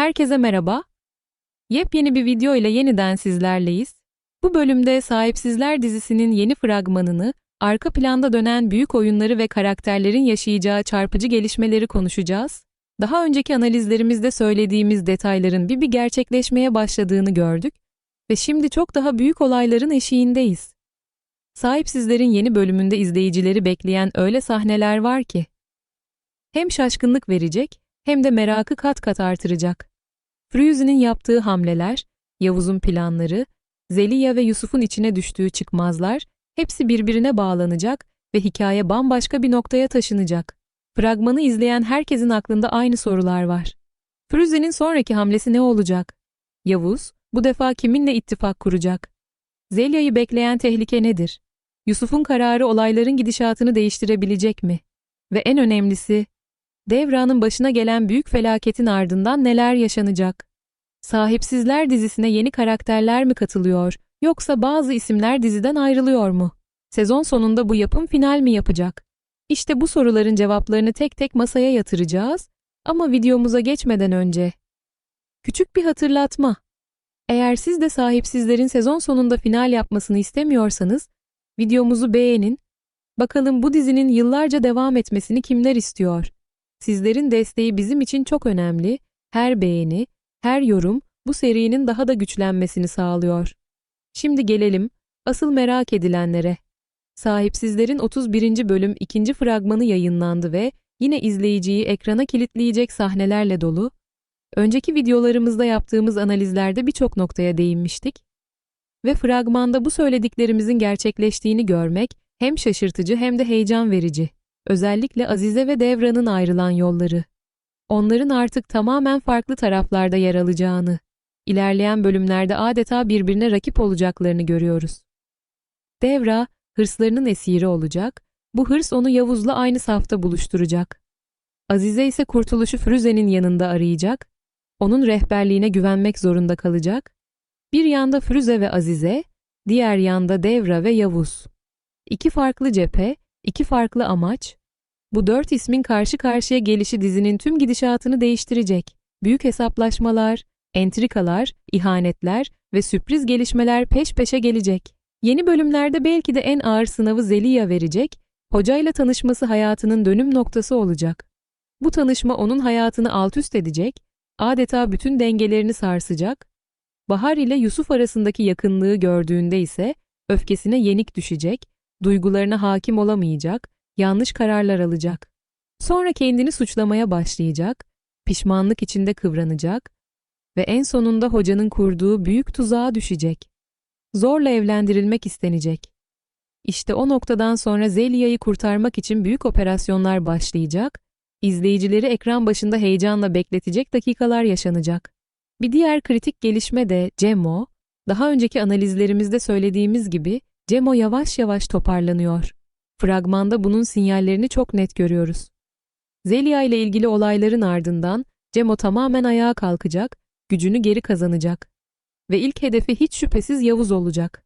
Herkese merhaba. Yepyeni bir video ile yeniden sizlerleyiz. Bu bölümde Sahipsizler dizisinin yeni fragmanını, arka planda dönen büyük oyunları ve karakterlerin yaşayacağı çarpıcı gelişmeleri konuşacağız. Daha önceki analizlerimizde söylediğimiz detayların bir bir gerçekleşmeye başladığını gördük ve şimdi çok daha büyük olayların eşiğindeyiz. Sahipsizlerin yeni bölümünde izleyicileri bekleyen öyle sahneler var ki hem şaşkınlık verecek hem de merakı kat kat artıracak. Früyüzü'nün yaptığı hamleler, Yavuz'un planları, Zeliya ve Yusuf'un içine düştüğü çıkmazlar hepsi birbirine bağlanacak ve hikaye bambaşka bir noktaya taşınacak. Fragmanı izleyen herkesin aklında aynı sorular var. Früze'nin sonraki hamlesi ne olacak? Yavuz, bu defa kiminle ittifak kuracak? Zelya'yı bekleyen tehlike nedir? Yusuf'un kararı olayların gidişatını değiştirebilecek mi? Ve en önemlisi, Devra'nın başına gelen büyük felaketin ardından neler yaşanacak? Sahipsizler dizisine yeni karakterler mi katılıyor, yoksa bazı isimler diziden ayrılıyor mu? Sezon sonunda bu yapım final mi yapacak? İşte bu soruların cevaplarını tek tek masaya yatıracağız ama videomuza geçmeden önce küçük bir hatırlatma. Eğer siz de sahipsizlerin sezon sonunda final yapmasını istemiyorsanız videomuzu beğenin. Bakalım bu dizinin yıllarca devam etmesini kimler istiyor? Sizlerin desteği bizim için çok önemli. Her beğeni, her yorum bu serinin daha da güçlenmesini sağlıyor. Şimdi gelelim asıl merak edilenlere. Sahipsizlerin 31. bölüm 2. fragmanı yayınlandı ve yine izleyiciyi ekrana kilitleyecek sahnelerle dolu. Önceki videolarımızda yaptığımız analizlerde birçok noktaya değinmiştik. Ve fragmanda bu söylediklerimizin gerçekleştiğini görmek hem şaşırtıcı hem de heyecan verici. Özellikle Azize ve Devran'ın ayrılan yolları. Onların artık tamamen farklı taraflarda yer alacağını, ilerleyen bölümlerde adeta birbirine rakip olacaklarını görüyoruz. Devra, hırslarının esiri olacak, bu hırs onu Yavuz'la aynı safta buluşturacak. Azize ise kurtuluşu Firuze'nin yanında arayacak, onun rehberliğine güvenmek zorunda kalacak. Bir yanda Firuze ve Azize, diğer yanda Devra ve Yavuz. İki farklı cephe, iki farklı amaç. Bu dört ismin karşı karşıya gelişi dizinin tüm gidişatını değiştirecek. Büyük hesaplaşmalar, entrikalar, ihanetler ve sürpriz gelişmeler peş peşe gelecek. Yeni bölümlerde belki de en ağır sınavı Zeliya verecek, hocayla tanışması hayatının dönüm noktası olacak. Bu tanışma onun hayatını alt üst edecek, adeta bütün dengelerini sarsacak. Bahar ile Yusuf arasındaki yakınlığı gördüğünde ise öfkesine yenik düşecek, duygularına hakim olamayacak, yanlış kararlar alacak. Sonra kendini suçlamaya başlayacak, pişmanlık içinde kıvranacak ve en sonunda hocanın kurduğu büyük tuzağa düşecek. Zorla evlendirilmek istenecek. İşte o noktadan sonra Zeliya'yı kurtarmak için büyük operasyonlar başlayacak, izleyicileri ekran başında heyecanla bekletecek dakikalar yaşanacak. Bir diğer kritik gelişme de Cemo, daha önceki analizlerimizde söylediğimiz gibi Cemo yavaş yavaş toparlanıyor. Fragmanda bunun sinyallerini çok net görüyoruz. Zelia ile ilgili olayların ardından Cemo tamamen ayağa kalkacak, gücünü geri kazanacak. Ve ilk hedefi hiç şüphesiz Yavuz olacak.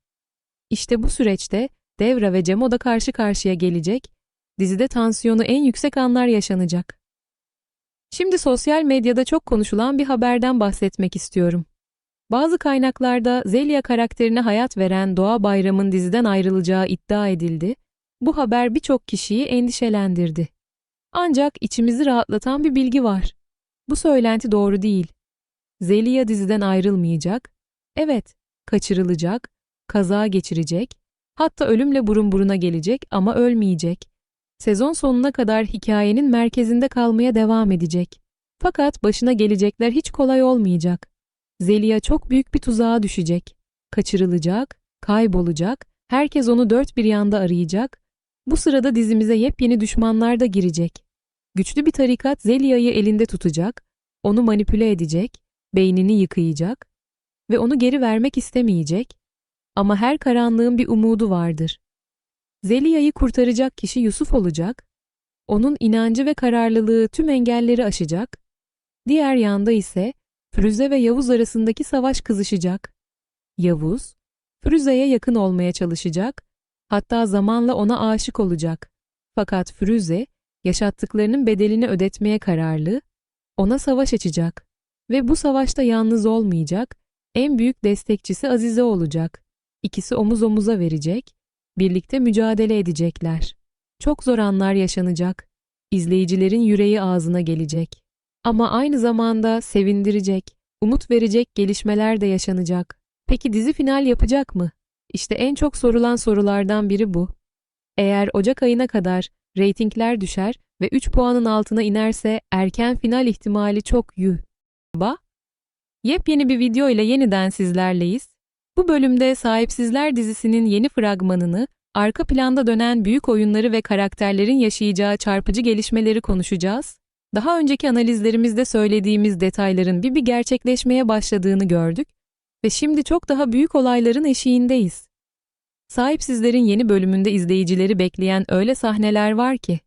İşte bu süreçte Devra ve Cemo da karşı karşıya gelecek, dizide tansiyonu en yüksek anlar yaşanacak. Şimdi sosyal medyada çok konuşulan bir haberden bahsetmek istiyorum. Bazı kaynaklarda Zelia karakterine hayat veren Doğa Bayram'ın diziden ayrılacağı iddia edildi. Bu haber birçok kişiyi endişelendirdi. Ancak içimizi rahatlatan bir bilgi var. Bu söylenti doğru değil. Zelia diziden ayrılmayacak. Evet, kaçırılacak, kaza geçirecek, hatta ölümle burun buruna gelecek ama ölmeyecek. Sezon sonuna kadar hikayenin merkezinde kalmaya devam edecek. Fakat başına gelecekler hiç kolay olmayacak. Zelia çok büyük bir tuzağa düşecek. Kaçırılacak, kaybolacak, herkes onu dört bir yanda arayacak. Bu sırada dizimize yepyeni düşmanlar da girecek. Güçlü bir tarikat Zelia'yı elinde tutacak, onu manipüle edecek, beynini yıkayacak ve onu geri vermek istemeyecek. Ama her karanlığın bir umudu vardır. Zeliya'yı kurtaracak kişi Yusuf olacak, onun inancı ve kararlılığı tüm engelleri aşacak, diğer yanda ise Firuze ve Yavuz arasındaki savaş kızışacak. Yavuz, Firuze'ye yakın olmaya çalışacak, hatta zamanla ona aşık olacak. Fakat Firuze, yaşattıklarının bedelini ödetmeye kararlı, ona savaş açacak. Ve bu savaşta yalnız olmayacak, en büyük destekçisi Azize olacak. İkisi omuz omuza verecek, birlikte mücadele edecekler. Çok zor anlar yaşanacak. İzleyicilerin yüreği ağzına gelecek. Ama aynı zamanda sevindirecek, umut verecek gelişmeler de yaşanacak. Peki dizi final yapacak mı? İşte en çok sorulan sorulardan biri bu. Eğer Ocak ayına kadar reytingler düşer ve 3 puanın altına inerse erken final ihtimali çok yuh. Ba? Yepyeni bir video ile yeniden sizlerleyiz. Bu bölümde Sahipsizler dizisinin yeni fragmanını, arka planda dönen büyük oyunları ve karakterlerin yaşayacağı çarpıcı gelişmeleri konuşacağız. Daha önceki analizlerimizde söylediğimiz detayların bir bir gerçekleşmeye başladığını gördük ve şimdi çok daha büyük olayların eşiğindeyiz. Sahipsizlerin yeni bölümünde izleyicileri bekleyen öyle sahneler var ki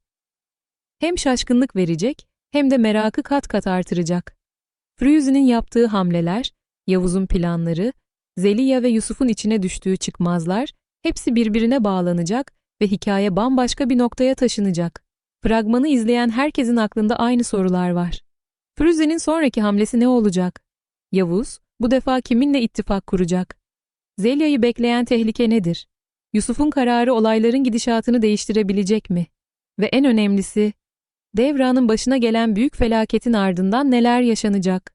hem şaşkınlık verecek hem de merakı kat kat artıracak. Firuze'nin yaptığı hamleler, Yavuz'un planları, Zeliha ve Yusuf'un içine düştüğü çıkmazlar hepsi birbirine bağlanacak ve hikaye bambaşka bir noktaya taşınacak. Fragmanı izleyen herkesin aklında aynı sorular var. Firuze'nin sonraki hamlesi ne olacak? Yavuz, bu defa kiminle ittifak kuracak? Zeliha'yı bekleyen tehlike nedir? Yusuf'un kararı olayların gidişatını değiştirebilecek mi? Ve en önemlisi, Devra'nın başına gelen büyük felaketin ardından neler yaşanacak?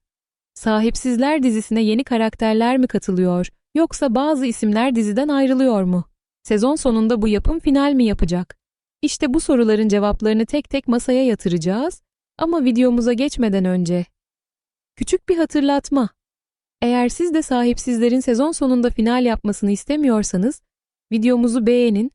Sahipsizler dizisine yeni karakterler mi katılıyor, yoksa bazı isimler diziden ayrılıyor mu? Sezon sonunda bu yapım final mi yapacak? İşte bu soruların cevaplarını tek tek masaya yatıracağız ama videomuza geçmeden önce küçük bir hatırlatma. Eğer siz de sahipsizlerin sezon sonunda final yapmasını istemiyorsanız videomuzu beğenin.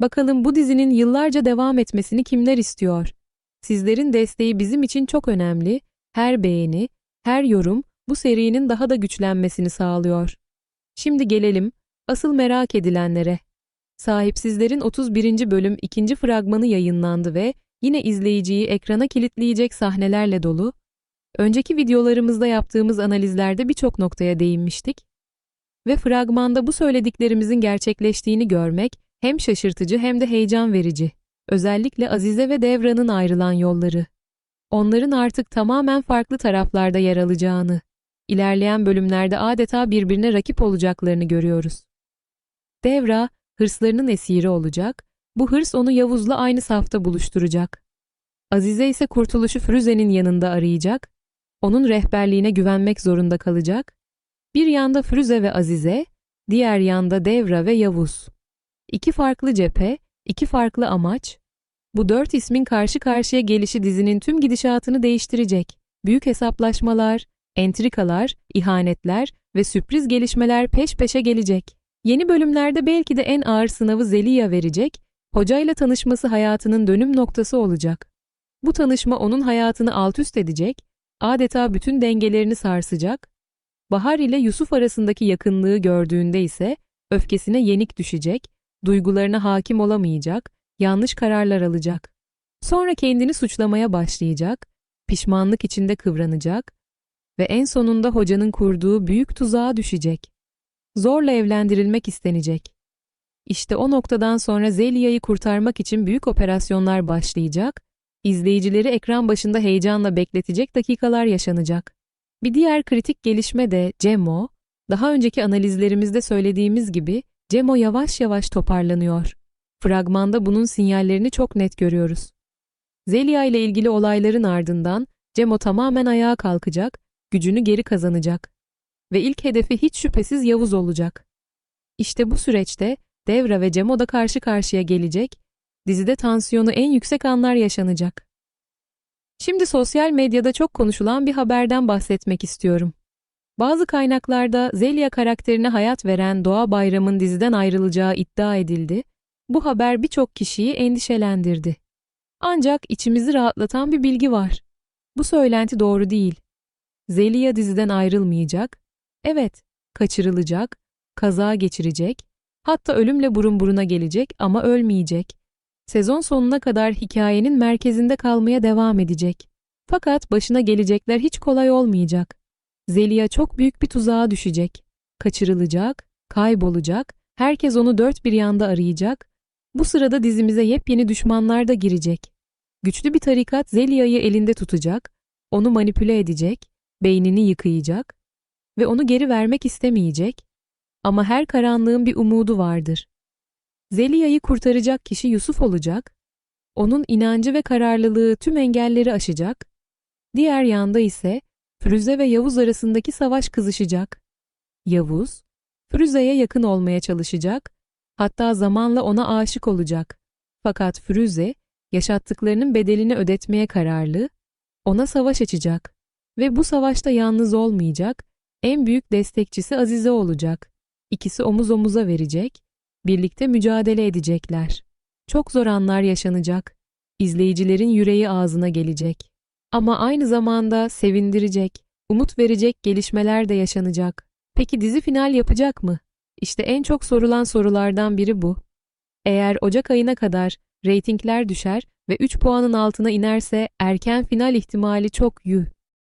Bakalım bu dizinin yıllarca devam etmesini kimler istiyor? Sizlerin desteği bizim için çok önemli. Her beğeni, her yorum bu serinin daha da güçlenmesini sağlıyor. Şimdi gelelim asıl merak edilenlere. Sahipsizlerin 31. bölüm 2. fragmanı yayınlandı ve yine izleyiciyi ekrana kilitleyecek sahnelerle dolu. Önceki videolarımızda yaptığımız analizlerde birçok noktaya değinmiştik. Ve fragmanda bu söylediklerimizin gerçekleştiğini görmek hem şaşırtıcı hem de heyecan verici. Özellikle Azize ve Devran'ın ayrılan yolları. Onların artık tamamen farklı taraflarda yer alacağını, ilerleyen bölümlerde adeta birbirine rakip olacaklarını görüyoruz. Devra, hırslarının esiri olacak, bu hırs onu Yavuz'la aynı safta buluşturacak. Azize ise kurtuluşu Firuze'nin yanında arayacak, onun rehberliğine güvenmek zorunda kalacak. Bir yanda Firuze ve Azize, diğer yanda Devra ve Yavuz. İki farklı cephe, iki farklı amaç. Bu dört ismin karşı karşıya gelişi dizinin tüm gidişatını değiştirecek. Büyük hesaplaşmalar, entrikalar, ihanetler ve sürpriz gelişmeler peş peşe gelecek. Yeni bölümlerde belki de en ağır sınavı Zeliha verecek, hocayla tanışması hayatının dönüm noktası olacak. Bu tanışma onun hayatını alt üst edecek, adeta bütün dengelerini sarsacak. Bahar ile Yusuf arasındaki yakınlığı gördüğünde ise öfkesine yenik düşecek, duygularına hakim olamayacak, yanlış kararlar alacak. Sonra kendini suçlamaya başlayacak, pişmanlık içinde kıvranacak ve en sonunda hocanın kurduğu büyük tuzağa düşecek. Zorla evlendirilmek istenecek. İşte o noktadan sonra Zeliha'yı kurtarmak için büyük operasyonlar başlayacak, izleyicileri ekran başında heyecanla bekletecek dakikalar yaşanacak. Bir diğer kritik gelişme de Cemo, daha önceki analizlerimizde söylediğimiz gibi Cemo yavaş yavaş toparlanıyor. Fragmanda bunun sinyallerini çok net görüyoruz. Zeliha ile ilgili olayların ardından Cemo tamamen ayağa kalkacak, gücünü geri kazanacak. Ve ilk hedefi hiç şüphesiz Yavuz olacak. İşte bu süreçte Devra ve Cemo da karşı karşıya gelecek, dizide tansiyonu en yüksek anlar yaşanacak. Şimdi sosyal medyada çok konuşulan bir haberden bahsetmek istiyorum. Bazı kaynaklarda Zeliha karakterine hayat veren Doğa Bayram'ın diziden ayrılacağı iddia edildi. Bu haber birçok kişiyi endişelendirdi. Ancak içimizi rahatlatan bir bilgi var. Bu söylenti doğru değil. Zeliha diziden ayrılmayacak. Evet, kaçırılacak, kaza geçirecek, hatta ölümle burun buruna gelecek ama ölmeyecek. Sezon sonuna kadar hikayenin merkezinde kalmaya devam edecek. Fakat başına gelecekler hiç kolay olmayacak. Zeliha çok büyük bir tuzağa düşecek. Kaçırılacak, kaybolacak, herkes onu dört bir yanda arayacak. Bu sırada dizimize yepyeni düşmanlar da girecek. Güçlü bir tarikat Zeliha'yı elinde tutacak, onu manipüle edecek beynini yıkayacak ve onu geri vermek istemeyecek ama her karanlığın bir umudu vardır. Zeliha'yı kurtaracak kişi Yusuf olacak, onun inancı ve kararlılığı tüm engelleri aşacak, diğer yanda ise Firuze ve Yavuz arasındaki savaş kızışacak. Yavuz, Firuze'ye yakın olmaya çalışacak, hatta zamanla ona aşık olacak. Fakat Firuze, yaşattıklarının bedelini ödetmeye kararlı, ona savaş açacak ve bu savaşta yalnız olmayacak, en büyük destekçisi Azize olacak. İkisi omuz omuza verecek, birlikte mücadele edecekler. Çok zor anlar yaşanacak, izleyicilerin yüreği ağzına gelecek. Ama aynı zamanda sevindirecek, umut verecek gelişmeler de yaşanacak. Peki dizi final yapacak mı? İşte en çok sorulan sorulardan biri bu. Eğer Ocak ayına kadar reytingler düşer ve 3 puanın altına inerse erken final ihtimali çok yuh.